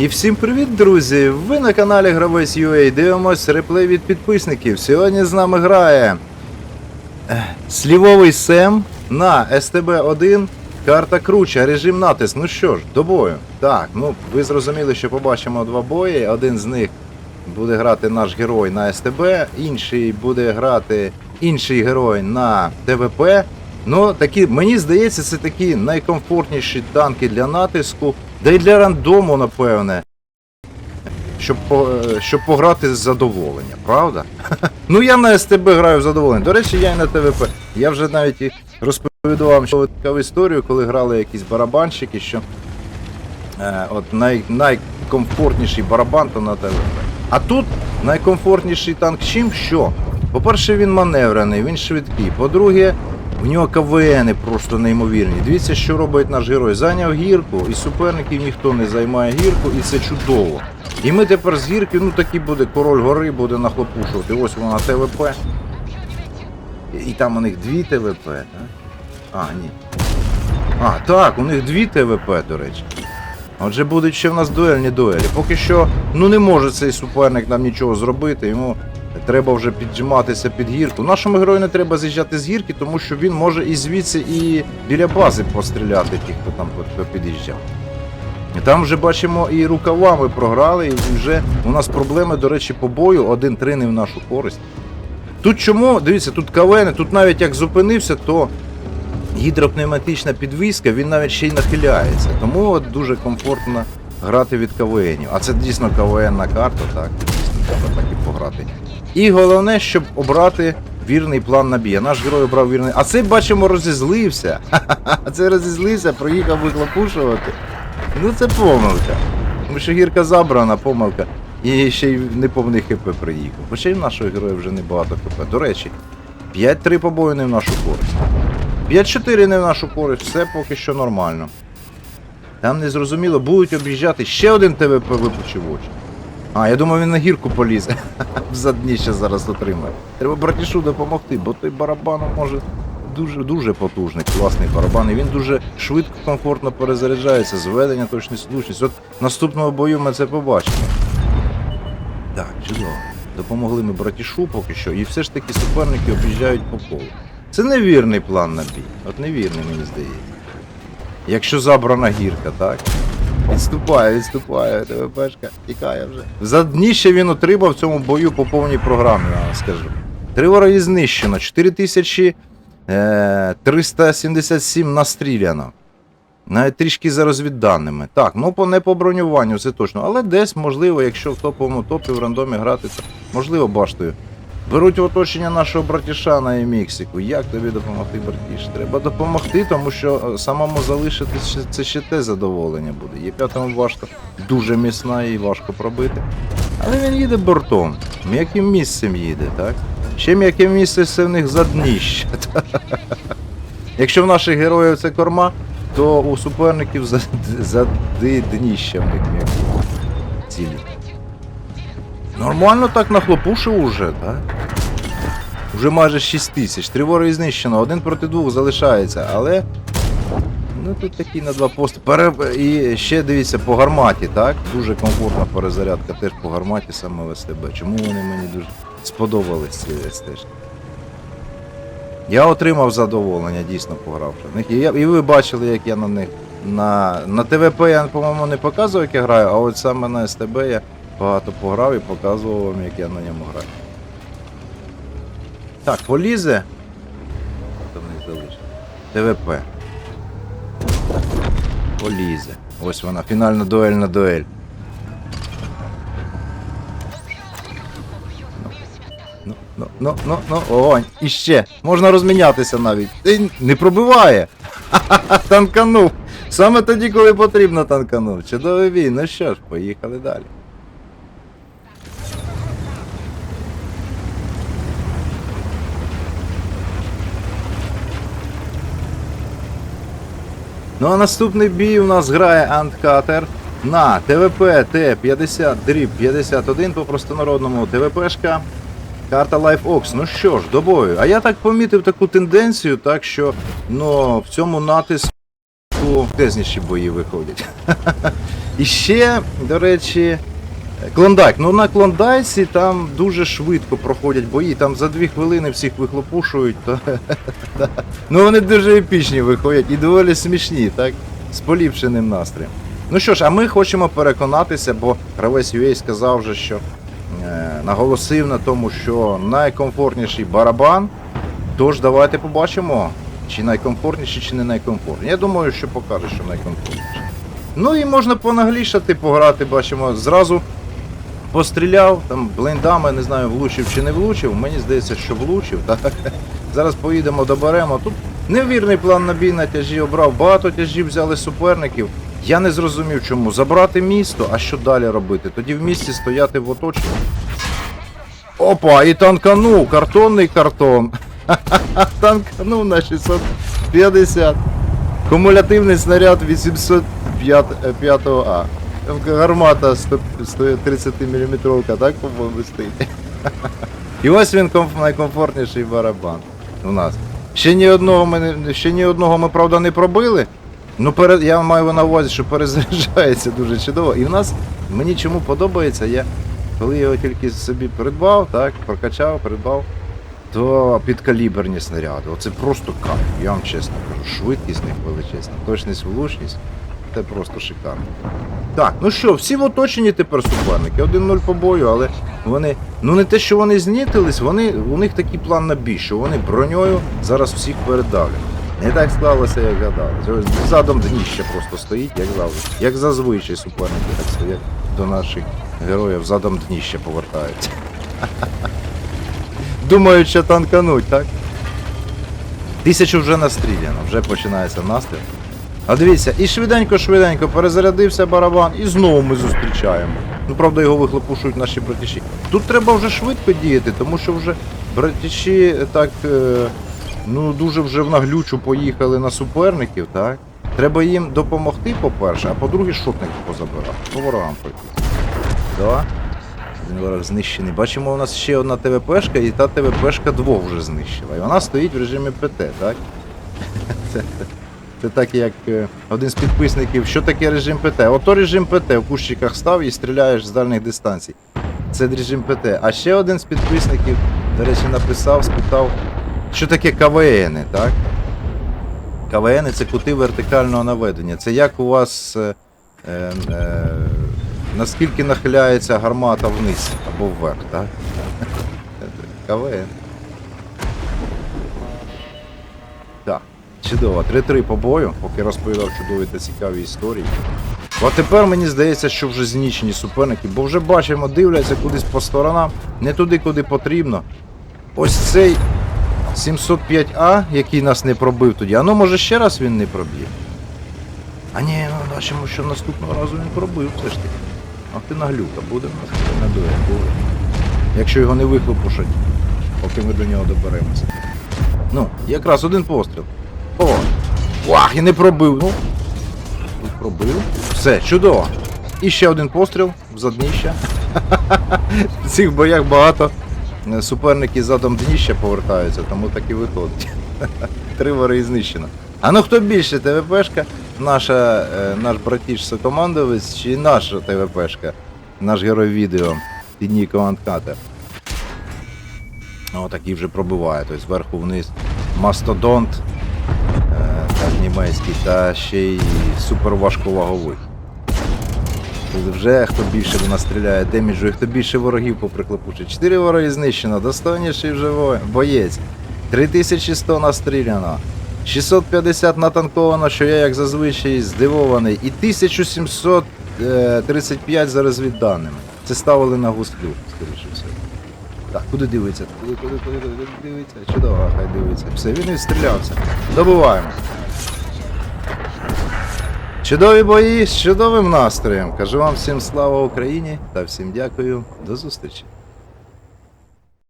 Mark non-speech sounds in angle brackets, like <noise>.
І всім привіт, друзі! Ви на каналі Гравець UA дивимось реплей від підписників. Сьогодні з нами грає слівовий Сем на СТБ-1. Карта круча, режим натиск. Ну що ж, до бою. Так, ну ви зрозуміли, що побачимо два бої. Один з них буде грати наш герой на СТБ, інший буде грати інший герой на ТВП. Ну, такі, мені здається, це такі найкомфортніші танки для натиску, да й для рандому, напевне. Щоб, е, щоб пограти з задоволення, правда? <laughs> ну я на СТБ граю з задоволенням. До речі, я і на ТВП. Я вже навіть і вам що таку історію, коли грали якісь барабанщики, що е, от най, найкомфортніший барабан то на ТВП. А тут найкомфортніший танк чим що? По-перше, він маневрений, він швидкий. По-друге, в нього КВНи просто неймовірні. Дивіться, що робить наш герой. Зайняв гірку, і суперників ніхто не займає гірку, і це чудово. І ми тепер з гірки, ну такий буде король гори, буде нахлопушувати. Ось вона ТВП. І, і там у них дві ТВП, так? А, ні. А, так, у них дві ТВП, до речі. Отже, будуть ще в нас дуельні дуелі. Поки що, ну не може цей суперник нам нічого зробити, йому треба вже піджиматися під гірку. Нашому герою не треба з'їжджати з гірки, тому що він може і звідси, і біля бази постріляти ті, хто там під'їжджав. Там вже бачимо і рукавами програли, і вже у нас проблеми, до речі, по бою, один-три не в нашу користь. Тут чому? Дивіться, тут КВН, тут навіть як зупинився, то гідропневматична підвіска, він навіть ще й нахиляється. Тому от дуже комфортно грати від КВНів. А це дійсно КВНна карта, так. Дійсно треба так і пограти. І головне, щоб обрати вірний план набія. Наш герой обрав вірний. А цей, бачимо, розізлився. А <laughs> це розізлився, проїхав вихлопушувати. Ну це помилка. Тому що гірка забрана, помилка. І ще й неповний ХП приїхав. Хоча й в нашого героя вже небагато ХП. До речі, 5-3 побою не в нашу користь. 5-4 не в нашу користь, все поки що нормально. Там незрозуміло, будуть об'їжджати ще один ТВП випучив очі. А, я думаю, він на гірку полізе. <laughs> В задніще зараз отримає. Треба братішу допомогти, бо той барабан може дуже дуже потужний, класний барабан. І він дуже швидко, комфортно перезаряджається, зведення, точність, слушність. От наступного бою ми це побачимо. Так, чудово. Допомогли ми братішу поки що, і все ж таки суперники об'їжджають по колу. Це невірний план на бій. От невірний, мені здається. Якщо забрана гірка, так? Відступає, відступає, ТВПшка, тікає вже. За дніще він отримав в цьому бою по повній програмі, я вам скажу. Три вороги знищено, 4377 настріляно. Навіть трішки за розвідданими. Так, ну по не по бронюванню, це точно. Але десь, можливо, якщо в топовому топі в рандомі грати, то можливо баштою. Беруть в оточення нашого братіша на Еміксику. Як тобі допомогти, братіш? Треба допомогти, тому що е, самому залишитись це ще те задоволення буде. Є п'ятому башта дуже міцна і важко пробити. Але він їде бортом. М'яким місцем їде, так? Ще м'яке місце це в них задніще. <laughs> Якщо в наших героїв це корма, то у суперників за, за дніще в них м'які цілі. Нормально так нахлопушив уже, так? Уже майже 6 тисяч. Три вороги знищено, один проти двох залишається, але. Ну тут такі на два пости. Пере... І ще дивіться по гарматі, так? Дуже комфортна перезарядка теж по гарматі саме в СТБ. Чому вони мені дуже сподобались ці СТ? Я отримав задоволення, дійсно погравши в них. І, я, і ви бачили, як я на них. На, на ТВП я, по-моєму, не показував, як я граю, а от саме на СТБ я багато пограв і показував вам, як я на ньому граю. Так, полізе. В них? ТВП. Полізе. Ось вона, фінальна дуельна дуель. Ну, ну, ну, ну, ну, о, і ще. Можна розмінятися навіть. Ти не пробиває. Ха-ха-ха, <laughs> танканув. Саме тоді, коли потрібно танканув. Чудовий бій. Ну що ж, поїхали далі. Ну а наступний бій у нас грає Анткатер на ТВП Т-50 дріб 51 по простонародному ТВПшка. Карта LifeOx. Ну що ж, до бою. А я так помітив таку тенденцію, так що ну, в цьому натиску тезніші бої виходять. <laughs> І ще, до речі, Клондайк. Ну на Клондайці там дуже швидко проходять бої, там за дві хвилини всіх вихлопушують. То, <laughs> ну вони дуже епічні виходять і доволі смішні, так? З поліпшеним настроєм. Ну що ж, а ми хочемо переконатися, бо гравець UA сказав вже, що е, наголосив на тому, що найкомфортніший барабан. Тож давайте побачимо, чи найкомфортніший, чи не найкомфортніший. Я думаю, що покаже, що найкомфортніший. Ну і можна понаглішати, пограти, бачимо, зразу постріляв, там блиндами, не знаю, влучив чи не влучив. Мені здається, що влучив. Так? <laughs> Зараз поїдемо, доберемо. Тут невірний план на бій на тяжі обрав. Багато тяжів взяли суперників. Я не зрозумів, чому. Забрати місто, а що далі робити? Тоді в місті стояти в оточенні. Опа, і танканув, картонний картон. <laughs> Танканув на 650. Кумулятивний снаряд 805 А. Там гармата 130 мм, так, по-моєму, стоїть. І ось він комф- найкомфортніший барабан у нас. Ще ні одного ми, ще ні одного ми, правда, не пробили. Ну, пере, я маю на увазі, що перезаряджається дуже чудово. І в нас мені чому подобається, я коли його тільки собі придбав, так, прокачав, придбав, то підкаліберні снаряди. Оце просто кайф, я вам чесно кажу. Швидкість них величезна, точність, влучність. Це просто шикарно. Так, ну що, всі в оточенні тепер суперники. 1-0 по бою, але вони. Ну не те, що вони знітились, вони, у них такий план на бій, що вони броньою зараз всіх передавлять. Не так склалося, як гадали. Задом дніще просто стоїть, як завжди. Як зазвичай суперники так стоять до наших героїв, задом дніще повертаються. <laughs> Думають, що танкануть, так? Тисячу вже настріляно, вже починається настріл. А дивіться, і швиденько-швиденько перезарядився барабан, і знову ми зустрічаємо. Ну, правда, його вихлопушують наші братіші. Тут треба вже швидко діяти, тому що вже братіші так, е, ну, дуже вже в наглючу поїхали на суперників, так? Треба їм допомогти, по-перше, а по-друге, шотник позабирати. По ворогам пройти. Да. Один ворог знищений. Бачимо, у нас ще одна ТВПшка, і та ТВПшка двох вже знищила. І вона стоїть в режимі ПТ, так? <laughs> Це, так як е, один з підписників, що таке режим ПТ? Ото режим ПТ в кущиках став і стріляєш з дальних дистанцій. Це режим ПТ. А ще один з підписників, до речі, написав, спитав, що таке КВН, так? КВН це кути вертикального наведення. Це як у вас. Е, е, е, наскільки нахиляється гармата вниз або вверх, так? <laughs> КВН. Чудово. 3-3 по бою, поки розповідав чудові та цікаві історії. А тепер мені здається, що вже знічені суперники, бо вже бачимо, дивляться кудись по сторонам, не туди, куди потрібно. Ось цей 705А, який нас не пробив тоді, а ну може ще раз він не проб'є. А ні, ну бачимо, що наступного разу він пробив все ж таки. Ах ти наглюка, буде в нас не дує. Якщо його не вихлопушать, поки ми до нього доберемося. Ну, якраз один постріл. О! Вах, і не пробив. Ну. І пробив. Все, чудово. І ще один постріл в задніща. В цих боях багато е, суперники задом дніща повертаються, тому так і виходить. <laughs> Три вори знищено. А ну хто більше, ТВПшка, наша, е, наш братіш сокомандовець чи наша ТВПшка, наш герой відео під ніком Анткатер. О, такий вже пробиває, тобто зверху вниз мастодонт, так німецький, та ще й суперважковаговий. Вже хто більше до нас стріляє деміджу, і хто більше ворогів поприклепучить. Чотири вороги знищено, достойніший вже боєць. 3100 настріляно. 650 натанковано, що я як зазвичай здивований. І 1735 за розвідданими. Це ставили на гуслю, скоріше все. Так, куди дивиться? Куди, куди, куди, куди дивиться? Чудово, хай дивиться. Все, він відстрілявся. Добуваємо. Чудові бої з чудовим настроєм. Кажу вам всім слава Україні та всім дякую. До зустрічі.